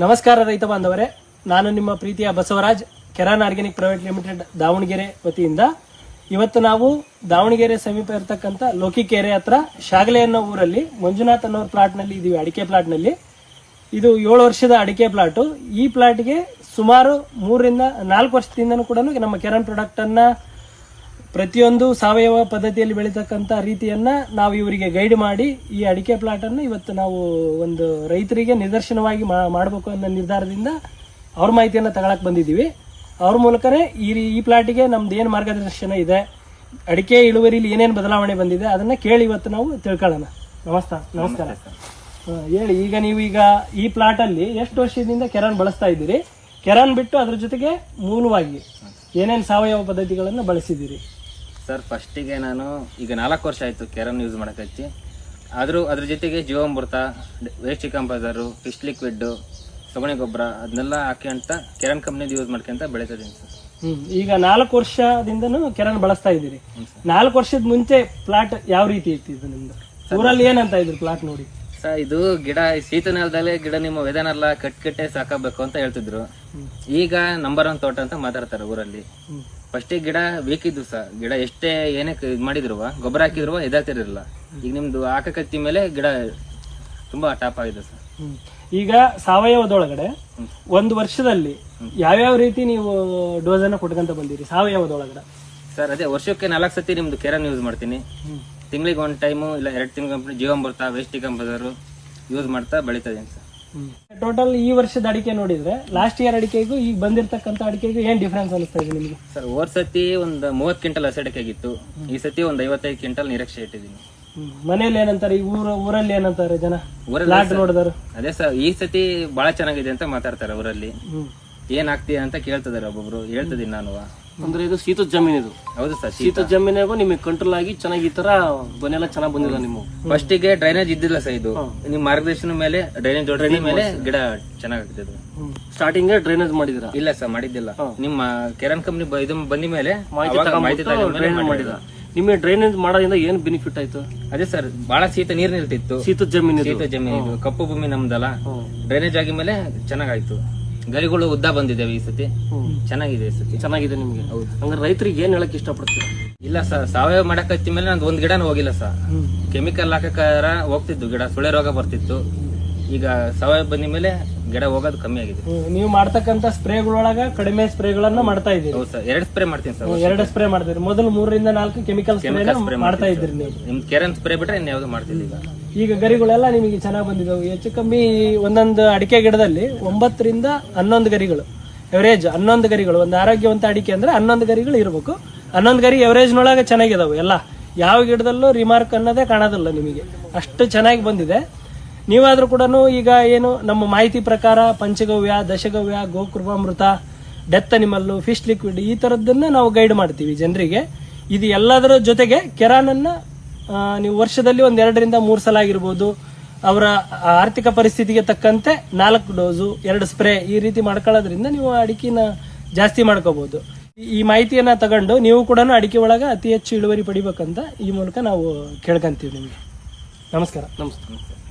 ನಮಸ್ಕಾರ ರೈತ ಬಾಂಧವರೇ. ನಾನು ನಿಮ್ಮ ಪ್ರೀತಿಯ Basavaraj, Keran organic private limited, Davanagere ವತಿಯಿಂದ. ಇವತ್ತು ನಾವು ದಾವಣಗೆರೆ ಸಮೀಪ ಇರತಕ್ಕಂಥ ಲೋಕಿಕೆರೆ ಹತ್ರ ಶಾಗಲೆ ಅನ್ನೋ ಊರಲ್ಲಿ ಮಂಜುನಾಥ್ ಅನ್ನೋರ್ ಪ್ಲಾಟ್ನಲ್ಲಿ ಇದೀವಿ, ಅಡಿಕೆ ಪ್ಲಾಟ್ನಲ್ಲಿ ಇದು ಏಳು ವರ್ಷದ ಅಡಿಕೆ ಪ್ಲಾಟು ಈ ಪ್ಲಾಟ್ಗೆ ಸುಮಾರು ಮೂರರಿಂದ ನಾಲ್ಕು ವರ್ಷದಿಂದನೂ ಕೂಡ ನಮ್ಮ ಕೆರಾನ್ ಪ್ರಾಡಕ್ಟನ್ನ ಪ್ರತಿಯೊಂದು ಸಾವಯವ ಪದ್ಧತಿಯಲ್ಲಿ ಬೆಳೀತಕ್ಕಂಥ ರೀತಿಯನ್ನ ನಾವು ಇವರಿಗೆ ಗೈಡ್ ಮಾಡಿ ಈ ಅಡಿಕೆ ಪ್ಲಾಟ್ ಅನ್ನು ಇವತ್ತು ನಾವು ಒಂದು ರೈತರಿಗೆ ನಿದರ್ಶನವಾಗಿ ಮಾಡಬೇಕು ಅನ್ನೋ ನಿರ್ಧಾರದಿಂದ ಅವ್ರ ಮಾಹಿತಿಯನ್ನ ತಗೊಳಕ್ಕೆ ಬಂದಿದ್ದೀವಿ. ಅವ್ರ ಮೂಲಕನೇ ಈ ಈ ಪ್ಲಾಟಿಗೆ ನಮ್ದು ಏನು ಮಾರ್ಗದರ್ಶನ ಇದೆ, ಅಡಿಕೆ ಇಳುವರಿಲಿ ಏನೇನು ಬದಲಾವಣೆ ಬಂದಿದೆ ಅದನ್ನ ಕೇಳಿ ಇವತ್ತು ನಾವು ತಿಳ್ಕೊಳ್ಳೋಣ. ನಮಸ್ಕಾರ. ನಮಸ್ಕಾರ ಹೇಳಿ, ಈಗ ನೀವು ಈಗ ಈ ಪ್ಲಾಟ್ ಅಲ್ಲಿ ಎಷ್ಟು ವರ್ಷದಿಂದ ಕೆರಾನ್ ಬಳಸ್ತಾ ಇದ್ದೀರಿ? ಕೆರಾನ್ ಬಿಟ್ಟು ಅದ್ರ ಜೊತೆಗೆ ಮೂಲವಾಗಿ ಏನೇನು ಸಾವಯವ ಪದ್ಧತಿಗಳನ್ನು ಬಳಸಿದ್ದೀರಿ? ಸರ್ ಫಸ್ಟಿಗೆ ನಾನು ಈಗ ನಾಲ್ಕು ವರ್ಷ ಆಯಿತು ಕೆರನ್ ಯೂಸ್ ಮಾಡೋಕ್ಕಿ ಆದರೂ ಅದ್ರ ಜೊತೆಗೆ ಜೀವಾಮೃತ ವೇಸ್ಟ್ ಕಂಪೋಸರು ಫಿಶ್ ಲಿಕ್ವಿಡ್ಡು ಸಗಣಿ ಗೊಬ್ಬರ ಅದನ್ನೆಲ್ಲ ಹಾಕಿ ಅಂತ ಕೆರನ್ ಕಂಪ್ನಿದು ಯೂಸ್ ಮಾಡ್ಕೊಂತ ಬೆಳೀತಿದ್ದೀನಿ ಸರ್ ಹ್ಮ್ ಈಗ ನಾಲ್ಕು ವರ್ಷದಿಂದನೂ ಕೆರನ್ ಬಳಸ್ತಾ ಇದ್ದೀರಿ. ನಾಲ್ಕು ವರ್ಷದ ಮುಂಚೆ ಪ್ಲಾಟ್ ಯಾವ ರೀತಿ ಇತ್ತು ಇದು ನಿಮ್ದು? ಊರಲ್ಲಿ ಏನಂತ ಇದ್ರು ಪ್ಲಾಟ್ ನೋಡಿ. ಸರ್ ಇದು ಗಿಡ ಶೀತ ನೆಲದಲ್ಲಿ ಗಿಡ ನಿಮ್ಮ ವೆದನೆಲ್ಲ ಕಟ್ ಕಟ್ಟೆ ಸಾಕಬೇಕು ಅಂತ ಹೇಳ್ತಿದ್ರು. ಈಗ ನಂಬರ್ ಒನ್ ತೋಟ ಅಂತ ಮಾತಾಡ್ತಾರೆ ಊರಲ್ಲಿ. ಫಸ್ಟ್ ಗಿಡ ಬೇಕಿದ್ದು ಸರ್. ಗಿಡ ಎಷ್ಟೇ ಏನೇ ಮಾಡಿದ್ರು ಗೊಬ್ಬರ ಹಾಕಿದ್ರು ಎದಾತಿರಲಿಲ್ಲ ಈಗ ನಿಮ್ದು ಹಾಕಕತ್ತಿ ಮೇಲೆ ಗಿಡ ತುಂಬಾ ಟಾಪ್ ಆಗಿದೆ ಸರ್. ಈಗ ಸಾವಯವದೊಳಗಡೆ ಒಂದು ವರ್ಷದಲ್ಲಿ ಯಾವ್ಯಾವ ರೀತಿ ನೀವು ಡೋಸ್ ಅನ್ನ ಕೊಟ್ಕೊಂತ ಬಂದಿರಿ ಸಾವಯವದೊಳಗಡೆ? ಸರ್ ಅದೇ ವರ್ಷಕ್ಕೆ ನಾಲ್ಕು ಸತಿ ನಿಮ್ದು ಕೆರನ್ ಯೂಸ್ ಮಾಡ್ತೀನಿ. ತಿಂಗಳಿಗೆ ಒಂದು ಟೈಮು ಇಲ್ಲ ಎರಡು ತಿಂಗಳ ಕಂಪ್ನಿ ಬರ್ತಾ ವೇಸ್ಟ್ ಕಂಪೋಸರು ಯೂಸ್ ಮಾಡ್ತಾ ಬೆಳೀತಾ ಅಂತ. ಸರ್ ಟೋಟಲ್ ಈ ವರ್ಷದ ಅಡಿಕೆ ನೋಡಿದ್ರೆ ಲಾಸ್ಟ್ ಇಯರ್ ಅಡಿಕೆಗೂ ಈಗ ಬಂದಿರತಕ್ಕಂತ ಅಡಿಕೆಗೂ ಏನ್ ಡಿಫ್ರೆನ್ಸ್ ಅನಿಸ್ತಾ ಇದೆ ನಿಮಗೆ? ಸರ್ ಹೋದ ಸತಿ ಒಂದು ಮೂವತ್ತು ಕ್ವಿಂಟಲ್ ಅಡಿಕೆ ಆಗಿತ್ತು. ಈ ಸತಿ ಒಂದು ಐವತ್ತೈದು ಕ್ವಿಂಟಲ್ ನಿರೀಕ್ಷೆ ಇಟ್ಟಿದ್ದೀನಿ. ಮನೇಲಿ ಏನಂತಾರೆ ಈ ಊರ ಊರಲ್ಲಿ ಏನಂತಾರೆ ಜನ? ಊರಲ್ಲಿ ನೋಡಿದಾರೆ ಅದೇ ಸರ್ ಈ ಸತಿ ಬಹಳ ಚೆನ್ನಾಗಿದೆ ಅಂತ ಮಾತಾಡ್ತಾರೆ ಊರಲ್ಲಿ. ಏನ್ ಆಗ್ತೀಯ ಅಂತ ಕೇಳ್ತಿದಾರೆ ಒಬ್ಬೊಬ್ರು ಹೇಳ್ತಿದ್ದೀನಿ ನಾನು. ಅಂದ್ರೆ ಇದು ಶೀತದ ಜಮೀನು ಇದು. ಹೌದು ಸರ್ ಶೀತದ ಜಮೀನಾಗೂ ನಿಮಗೆ ಕಂಟ್ರೋಲ್ ಆಗಿ ಚೆನ್ನಾಗಿ ಈ ತರ ಬನ್ನೆಲ್ಲ ಚೆನ್ನಾಗಿ ಬಂದಿಲ್ಲ ನಿಮ್ಮ ಫಸ್ಟ್ಗೆ ಡ್ರೈನೇಜ್ ಇದ್ದಿಲ್ಲ ಸರ್ ಇದು. ನಿಮ್ ಮಾರ್ಗದರ್ಶನ ಮೇಲೆ ಡ್ರೈನೇಜ್ ಡ್ರೈನೇಜ್ ಮೇಲೆ ಗಿಡ ಚೆನ್ನಾಗಿ ಸ್ಟಾರ್ಟಿಂಗ್ ಡ್ರೈನೇಜ್ ಮಾಡಿದಿರ ಇಲ್ಲ ಸರ್ ಮಾಡಿದ್ದಿಲ್ಲ. ನಿಮ್ಮ ಕೆರನ್ ಕಂಪ್ನಿ ಇದು ಬಂದ ಮೇಲೆ ಮಾಹಿತಿ ಡ್ರೈನೇಜ್ ಮಾಡಿದ ನಿಮಗೆ ಡ್ರೈನೇಜ್ ಮಾಡೋದ್ರಿಂದ ಏನ್ ಬೆನಿಫಿಟ್ ಆಯ್ತು? ಅದೇ ಸರ್ ಬಹಳ ಶೀತ ನೀರ್ ನಿಲ್ತಿತ್ತು ಶೀತ ಜಮೀನು ಶೀತ ಜಮೀನು ಕಪ್ಪು ಭೂಮಿ ನಮ್ದಲ್ಲ. ಡ್ರೈನೇಜ್ ಆಗಿ ಮೇಲೆ ಚೆನ್ನಾಗಾಯ್ತು ಗರಿಗಳು ಉದ್ದ ಬಂದಿದ್ದಾವೆ ಈ ಸತಿ. ಚೆನ್ನಾಗಿದೆ ಈ ಸತಿ. ಚೆನ್ನಾಗಿದೆ ನಿಮ್ಗೆ. ಹಂಗ ರೈತರಿಗೆ ಏನ್ ಹೇಳಕ್ ಇಷ್ಟಪಡ್ತೀರಾ? ಇಲ್ಲ ಸರ್ ಸಾವಯವ ಮಾಡಕ್ ಹಚ್ಚಿ ಮೇಲೆ ನಂದು ಒಂದ್ ಗಿಡನೂ ಹೋಗಿಲ್ಲ ಸರ್. ಕೆಮಿಕಲ್ ಹಾಕಕ್ಕಾರ ಹೋಗ್ತಿತ್ತು ಗಿಡ ಸುಳೆ ರೋಗ ಬರ್ತಿತ್ತು. ಈಗ ಸಾವಯವ ಬಂದ ಮೇಲೆ ಗಿಡ ಹೋಗೋದು ಕಮ್ಮಿ ಆಗಿದೆ. ಹ್ಮ್. ನೀವು ಮಾಡ್ತಕ್ಕಂತ ಸ್ಪ್ರೇಗಳೊಳಗ ಕಡಿಮೆ ಸ್ಪ್ರೇಗಳನ್ನ ಮಾಡ್ತಾ ಇದ್ದೀರಿ. ಹೌದು ಸರ್ ಎರಡು ಸ್ಪ್ರೇ ಮಾಡ್ತೀನಿ ಸರ್. ಎರಡು ಸ್ಪ್ರೇ ಮಾಡ್ತೀರಿ ಮೊದಲು ಮೂರರಿಂದ ನಾಲ್ಕು ಕೆಮಿಕಲ್ ಸ್ಪ್ರೇ ಮಾಡ್ತಾ ಇದ್ರಿ ನೀವು. ನಿಮ್ ಕೆರನ್ ಸ್ಪ್ರೇ ಬಿಟ್ರೆ ಇನ್ಯಾವುದು ಮಾಡ್ತಿಲ್ಲ ಈಗ. ಈಗ ಗರಿಗಳೆಲ್ಲ ನಿಮಗೆ ಚೆನ್ನಾಗಿ ಬಂದಿದ್ದಾವೆ ಹೆಚ್ಚು ಕಮ್ಮಿ ಒಂದೊಂದು ಅಡಿಕೆ ಗಿಡದಲ್ಲಿ ಒಂಬತ್ತರಿಂದ ಹನ್ನೊಂದು ಗರಿಗಳು. ಎವರೇಜ್ ಹನ್ನೊಂದು ಗರಿಗಳು. ಒಂದು ಆರೋಗ್ಯವಂತ ಅಡಿಕೆ ಅಂದ್ರೆ ಹನ್ನೊಂದು ಗರಿಗಳು ಇರಬೇಕು. ಹನ್ನೊಂದು ಗರಿ ಎವರೇಜ್ನೊಳಗೆ ಚೆನ್ನಾಗಿದಾವೆ ಎಲ್ಲ. ಯಾವ ಗಿಡದಲ್ಲೂ ರಿಮಾರ್ಕ್ ಅನ್ನೋದೇ ಕಾಣೋದಿಲ್ಲ ನಿಮಗೆ. ಅಷ್ಟು ಚೆನ್ನಾಗಿ ಬಂದಿದೆ. ನೀವಾದ್ರೂ ಕೂಡ ಈಗ ಏನು ನಮ್ಮ ಮಾಹಿತಿ ಪ್ರಕಾರ ಪಂಚಗವ್ಯ, ದಶಗವ್ಯ, ಗೋಕೃಪಾಮೃತ ಡೆತ್ ಅನಿಮಲ್ಲು ಫಿಶ್ ಲಿಕ್ವಿಡ್ ಈ ಥರದ್ದನ್ನು ನಾವು ಗೈಡ್ ಮಾಡ್ತೀವಿ ಜನರಿಗೆ. ಇದು ಎಲ್ಲದರ ಜೊತೆಗೆ ಕೆರಾನನ್ನ ನೀವು ವರ್ಷದಲ್ಲಿ ಒಂದ್ ಎರಡರಿಂದ ಮೂರು ಸಲ ಆಗಿರ್ಬೋದು. ಅವರ ಆರ್ಥಿಕ ಪರಿಸ್ಥಿತಿಗೆ ತಕ್ಕಂತೆ ನಾಲ್ಕು ಡೋಸು, ಎರಡು ಸ್ಪ್ರೇ ಈ ರೀತಿ ಮಾಡ್ಕೊಳ್ಳೋದ್ರಿಂದ ನೀವು ಅಡಿಕೆನ ಜಾಸ್ತಿ ಮಾಡ್ಕೋಬಹುದು ಈ ಮಾಹಿತಿಯನ್ನ ತಗೊಂಡು ನೀವು ಕೂಡ ಅಡಿಕೆ ಒಳಗೆ ಅತಿ ಹೆಚ್ಚು ಇಳುವರಿ ಪಡಿಬೇಕಂತ ಈ ಮೂಲಕ ನಾವು ಕೇಳ್ಕೊಂತೀವಿ ನಿಮಗೆ. ನಮಸ್ಕಾರ. ನಮಸ್ತೆ.